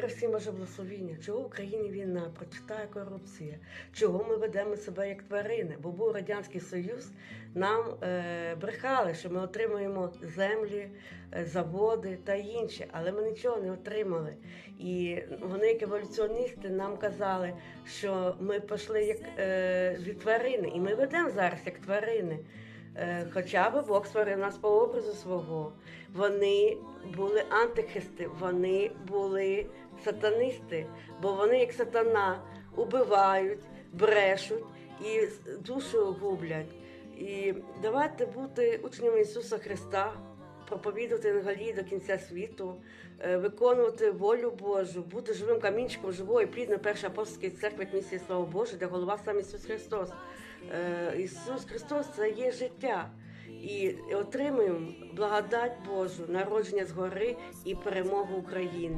Мир всім Боже благословіння. Чого в Україні війна, прочитає корупція, чого ми ведемо себе як тварини? Бо був Радянський Союз, нам е, брехали, що ми отримуємо землі, е, заводи та інше, але ми нічого не отримали. І вони, як еволюціоністи, нам казали, що ми пішли як е, від тварини, і ми ведемо зараз як тварини. Е, Хоча б Бог створив нас по образу свого. Вони були антихристи, вони були сатанисти, бо вони, як сатана, убивають, брешуть і душу гублять. І давайте бути учнями Ісуса Христа, проповідувати Евангелії до кінця світу, е, виконувати волю Божу, бути живим камінчиком живої, плідної першої апостольської церкви місії Слава Божа, де голова сам Ісус Христос. Е, Ісус Христос це є життя. І отримуємо благодать Божу, народження згори і перемогу України.